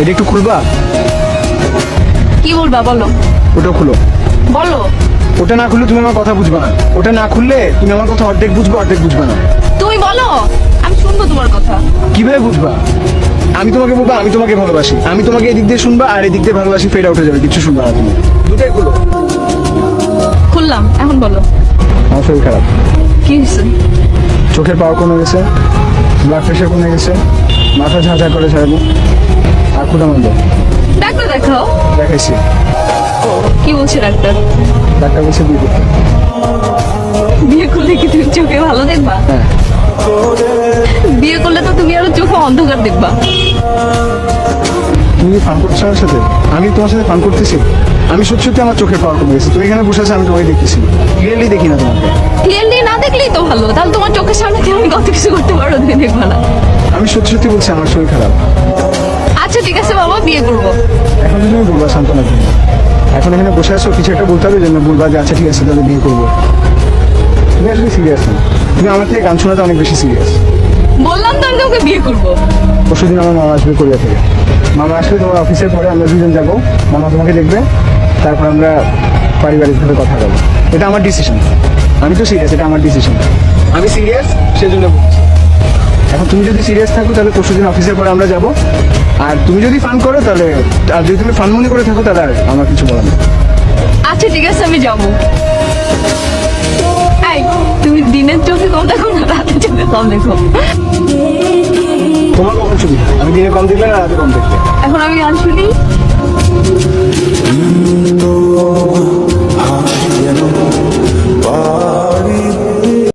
এটা একটু খুলবা? কি বলবা বলো। ওটা খুলো। বলো। ওটা না খুললে তুমি আমার কথা বুঝবা না। ওটা না খুললে তুমি আমার কথা অর্ধেক বুঝবে অর্ধেক বুঝবে না। তুমি বলো। আমি শুনব তোমার কথা। কীভাবে বুঝবা? আমি তোমাকে বলব আমি তোমাকে ভালোবাসি। আমি তোমাকে এদিক দিয়ে শুনবা আর এদিক দিয়ে ভালোবাসি ফেড আউট হয়ে যাবে কিছু শুনবা না তুমি। দুটাই খুলো। খুললাম এখন বলো। আমার শরীর খারাপ। কি হয়েছে? চোখের পাওয়ার কমে গেছে ব্লাড প্রেশার কমে গেছে মাথা ঝাঁঝা করে সারাদিন। আর ক্ষুদা মন্দ ডাক্তার দেখাও। দেখাইছি। কি বলছে ডাক্তার? ডাক্তার বলছে বিয়ে করতে। বিয়ে করলে কি তুমি চোখে ভালো দেখবা? হ্যাঁ। বিয়ে করলে তো তুমি আরও চোখে অন্ধকার দেখবা। তুমি ফান করছ আমার সাথে? আমি তোমার সাথে ফান করতেছি। আমি সত্যি সত্যি আমার চোখের পাওয়ার কমে গেছে। তুমি এখানে বসে আছো আমি তোমাকে দেখতেছি। ক্লিয়ারলি দেখি না তোমাকে। ক্লিয়ারলি না দেখলেই তো ভালো। তাহলে তোমার চোখের সামনে আমি কত কিছু করতে পারো তুমি দেখবা না। আমি সত্যি সত্যি বলছি আমার শরীর খারাপ। বিয়ে করব এখন তুমি বলবা সান্ত্বনা দিন এখন এখানে বসে আছো কিছু একটা বলতে হবে জন্য বলবা যে আচ্ছা ঠিক আছে তাহলে বিয়ে করব। তুমি আসলে সিরিয়াস না। তুমি আমার থেকে গান শোনাতে অনেক বেশি সিরিয়াস বললাম তো আমি তোমাকে বিয়ে করব। পরশুদিন আমার মামা আসবে কোরিয়া থেকে। মামা আসলে তোমার অফিসের পরে আমরা দুজন যাব। মামা তোমাকে দেখবে তারপর আমরা পারিবারিকভাবে কথা বলব। এটা আমার ডিসিশন আমি তো সিরিয়াস এটা আমার ডিসিশন আমি সিরিয়াস সেজন্য বলছি। এখন তুমি যদি সিরিয়াস থাকো তাহলে পরশুদিন অফিসের পরে আমরা যাব। আর তুমি যদি ফান করো তাহলে আর যদি তুমি ফান মনে করে থাকো তাহলে আর আমার কিছু বলার নেই। আচ্ছা ঠিক আছে আমি যাব। তুমি দিনের চোখে কম দেখো না রাতের চোখে কম দেখো? তোমার কখন শুনি আমি দিনে কম দেখলে না রাতে কম দেখলে? এখন আমি গান শুনি।